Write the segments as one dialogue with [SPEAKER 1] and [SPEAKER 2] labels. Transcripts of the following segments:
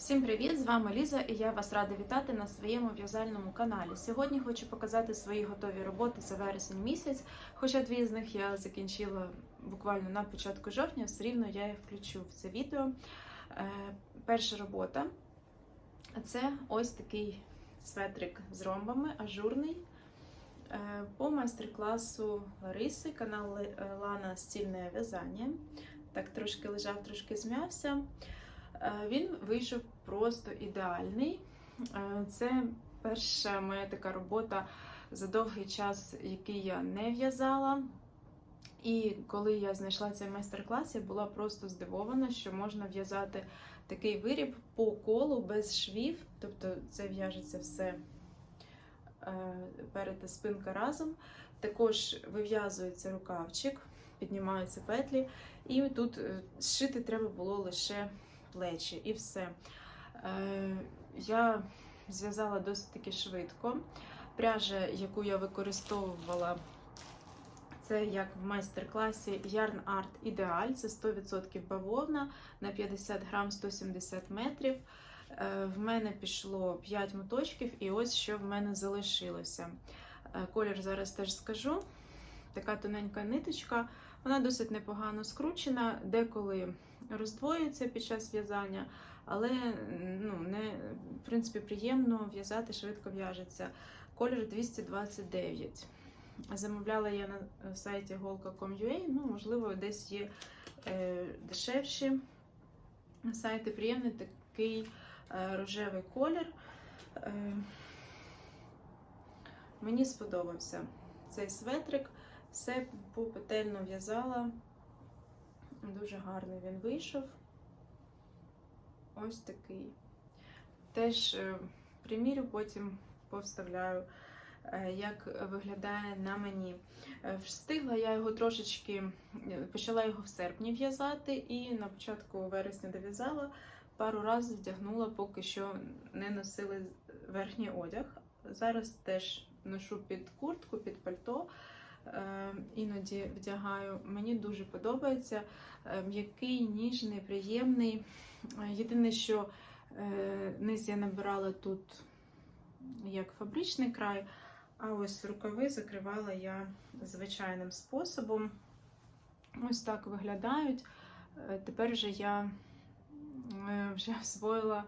[SPEAKER 1] Всім привіт! З вами Ліза і я вас рада вітати на своєму в'язальному каналі. Сьогодні хочу показати свої готові роботи за вересень місяць. Хоча дві з них я закінчила буквально на початку жовтня, все рівно я їх включу в це відео. Е, перша робота це ось такий светрик з ромбами, ажурний. Е, по майстер-класу Лариси, канал Лана Стільне в'язання. Так трошки лежав, трошки зм'явся. Е, Він вийшов просто ідеальний. Е, Це перша моя така робота за довгий час, який я не в'язала. І коли я знайшла цей майстер-клас, я була просто здивована, що можна в'язати такий виріб по колу без швів. Тобто це в'яжеться все е, перед та спинка разом. Також вив'язується рукавчик, піднімаються петлі, і тут зшити треба було лише плечі і все. Е, я зв'язала досить таки швидко. Пряжа, яку я використовувала, це як в майстер-класі Yarn Art Ideal, це 100% бавовна на 50 грам 170 метрів. Е, В мене пішло 5 моточків, і ось що в мене залишилося. Е, Колір зараз теж скажу. Така тоненька ниточка, вона досить непогано скручена, деколи роздвоюється під час в'язання, але ну, не, в принципі приємно в'язати, швидко в'яжеться. Колір 229. Замовляла я на сайті golka.com.ua, ну, можливо, десь є е, дешевші сайти. Приємний такий е, рожевий колір. Е, мені сподобався цей светрик. Все попетельно в'язала. Дуже гарний він вийшов. Ось такий. Теж е, примірю, потім повставляю, е, як виглядає на мені. Е, Встигла я його трошечки, почала його в серпні в'язати, і на початку вересня дов'язала. Пару разів вдягнула, поки що не носили верхній одяг. Зараз теж ношу під куртку, під пальто. Е, Іноді вдягаю. Мені дуже подобається. Е, М'який, ніжний, приємний. Е, Єдине, що низ я набирала тут як фабричний край, а ось рукави закривала я звичайним способом. Ось так виглядають. Тепер вже я вже освоїла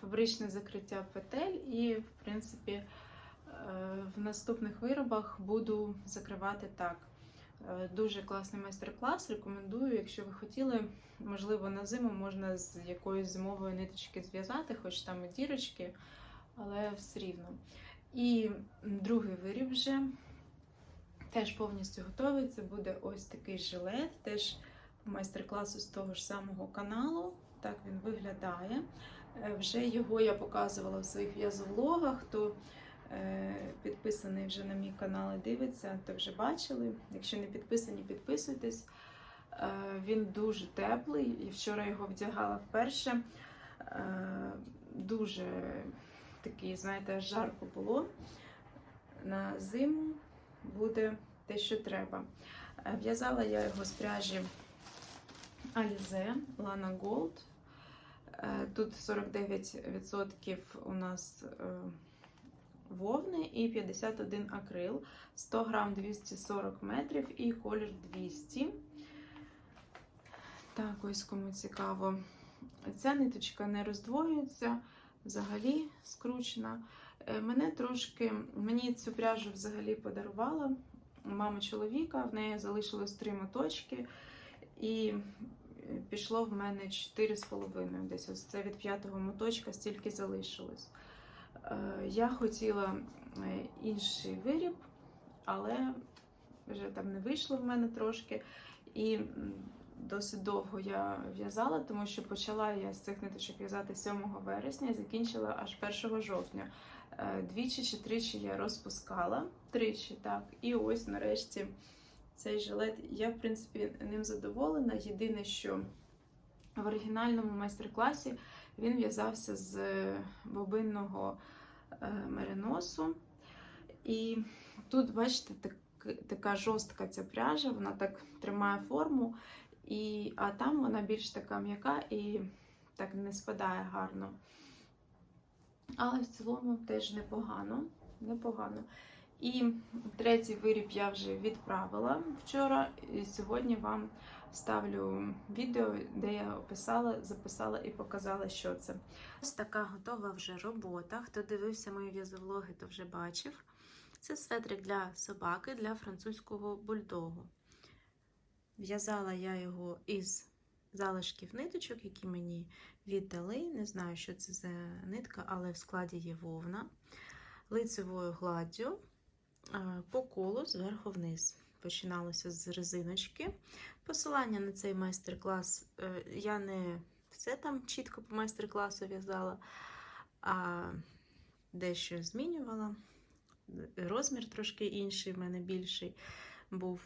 [SPEAKER 1] фабричне закриття петель і, в принципі, в наступних виробах буду закривати так. Е, Дуже класний майстер-клас. Рекомендую, якщо ви хотіли, можливо, на зиму можна з якоїсь зимової ниточки зв'язати, хоч там і дірочки, але все рівно. І другий виріб вже теж повністю готовий. Це буде ось такий жилет, теж майстер-класу з того ж самого каналу. Так він виглядає. Е, Вже його я показувала в своїх в'язовлогах. Хто е, підписаний вже на мій канал і дивиться, то вже бачили. Якщо не підписані, підписуйтесь. Е, Він дуже теплий. І вчора його вдягала вперше. Е, Дуже такий, знаєте, жарко було. На зиму буде те, що треба. Е, В'язала я його з пряжі Alize Lana Gold. Е, Тут 49% у нас е, вовни і 51 акрил, 100 грам 240 метрів і колір 200. Так, ось кому цікаво. Ця ниточка не роздвоюється, взагалі скручена. Е, Мене трошки, мені цю пряжу взагалі подарувала мама чоловіка, в неї залишилось три моточки, і е, пішло в мене 4,5. Десь ось це від п'ятого моточка стільки залишилось. Е, Я хотіла е, інший виріб, але вже там не вийшло в мене трошки. І досить довго я в'язала, тому що почала я з цих ниточок в'язати 7 вересня і закінчила аж 1 жовтня. Е, Двічі чи тричі я розпускала, тричі, так. І ось нарешті цей жилет. Я, в принципі, ним задоволена. Єдине, що в оригінальному майстер-класі він в'язався з бобинного е, мериносу. І тут, бачите, так, така жорстка ця пряжа, вона так тримає форму, і, а там вона більш така м'яка і так не спадає гарно. Але в цілому теж непогано. непогано. І третій виріб я вже відправила вчора, і сьогодні вам ставлю відео, де я описала, записала і показала, що це. Ось така готова вже робота. Хто дивився мої в'язовлоги, то вже бачив. Це светрик для собаки, для французького бульдогу. В'язала я його із залишків ниточок, які мені віддали. Не знаю, що це за нитка, але в складі є вовна, лицевою гладдю по колу зверху вниз. Починалося з резиночки. Посилання на цей майстер-клас е, я не все там чітко по майстер-класу в'язала, а дещо змінювала. Розмір трошки інший, в мене більший був.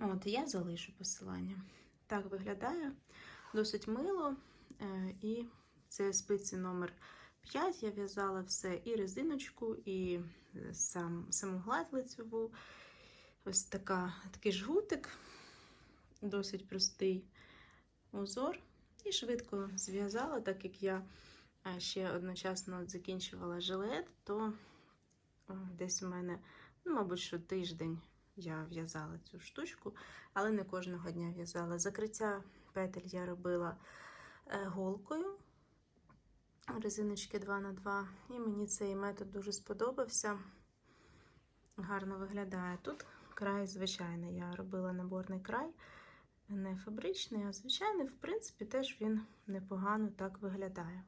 [SPEAKER 1] От, я залишу посилання. Так виглядає досить мило. Е, І це спиці номер 5. Я в'язала все і резиночку, і сам, саму гладь лицеву. Ось така, такий жгутик, досить простий узор. І швидко зв'язала, так як я е, ще одночасно закінчувала жилет, то е, десь у мене, ну, мабуть, що тиждень я в'язала цю штучку, але не кожного дня в'язала. Закриття петель я робила е, голкою резиночки 2х2, і мені цей метод дуже сподобався. Гарно виглядає. Тут край звичайний. Я робила наборний край, не фабричний, а звичайний, в принципі, теж він непогано так виглядає.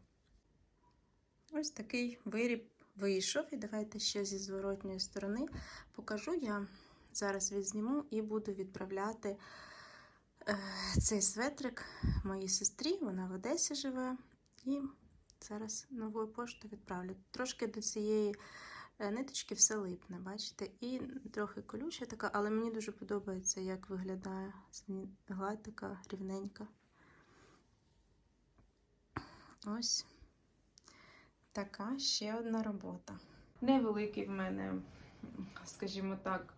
[SPEAKER 1] Ось такий виріб вийшов. І давайте ще зі зворотньої сторони покажу я. Зараз відзніму і буду відправляти е, цей светрик моїй сестрі. Вона в Одесі живе. І зараз новою поштою відправлю. Трошки до цієї ниточки все липне, бачите? І трохи колюча така, але мені дуже подобається, як виглядає гладь така рівненька. Ось така ще одна робота. Невеликий в мене, скажімо так,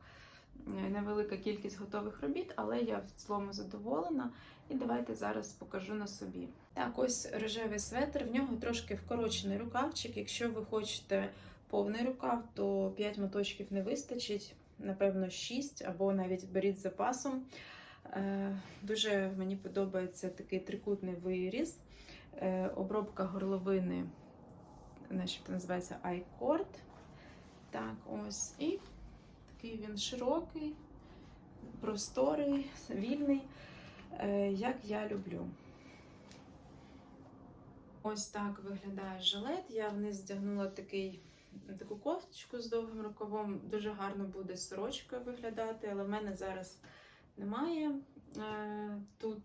[SPEAKER 1] невелика кількість готових робіт, але я в цілому задоволена. І давайте зараз покажу на собі. Так, ось рожевий светр, в нього трошки вкорочений рукавчик. Якщо ви хочете повний рукав, то 5 моточків не вистачить, напевно, 6 або навіть беріть з запасом. Е, дуже мені подобається такий трикутний виріз, Е, обробка горловини, начебто називається iCord. Так, ось. І такий він широкий, просторий, вільний, е, як я люблю. Ось так виглядає жилет. Я вниз здягнула такий, таку кофточку з довгим рукавом. Дуже гарно буде сорочкою виглядати, але в мене зараз немає е, тут.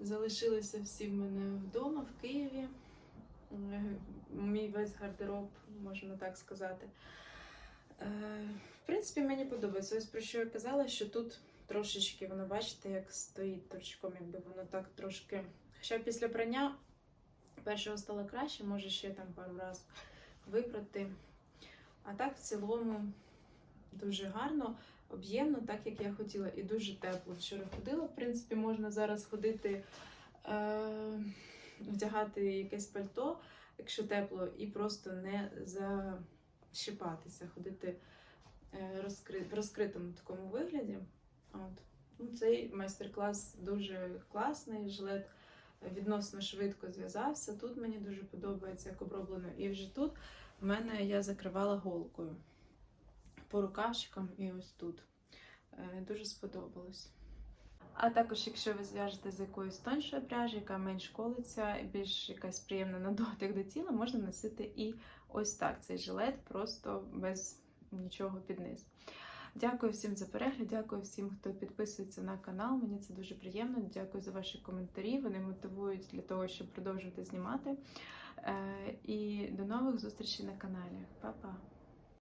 [SPEAKER 1] Залишилися всі в мене вдома, в Києві. Е, Мій весь гардероб, можна так сказати. Е, В принципі, мені подобається. Ось про що я казала, що тут трошечки, воно, бачите, як стоїть торчком, якби воно так трошки. Хоча після прання першого стало краще, може ще там пару разів випрати. А так, в цілому, дуже гарно, об'ємно, так як я хотіла, і дуже тепло. Вчора ходила, в принципі, можна зараз ходити, е, вдягати якесь пальто, якщо тепло, і просто не защипатися, ходити е, розкри... в розкритому такому вигляді. От. Ну, Цей майстер-клас дуже класний, жилет відносно швидко зв'язався. Тут мені дуже подобається, як оброблено. І вже тут в мене я закривала голкою по рукавчикам і ось тут. Е, Дуже сподобалось. А також, якщо ви зв'яжете з якоюсь тоншою пряжі, яка менш колиться, більш якась приємна на дотик до тіла, можна носити і ось так цей жилет, просто без нічого під низ. Дякую всім за перегляд, дякую всім, хто підписується на канал. Мені це дуже приємно. Дякую за ваші коментарі. Вони мотивують для того, щоб продовжувати знімати. Е, І до нових зустрічей на каналі. Па-па!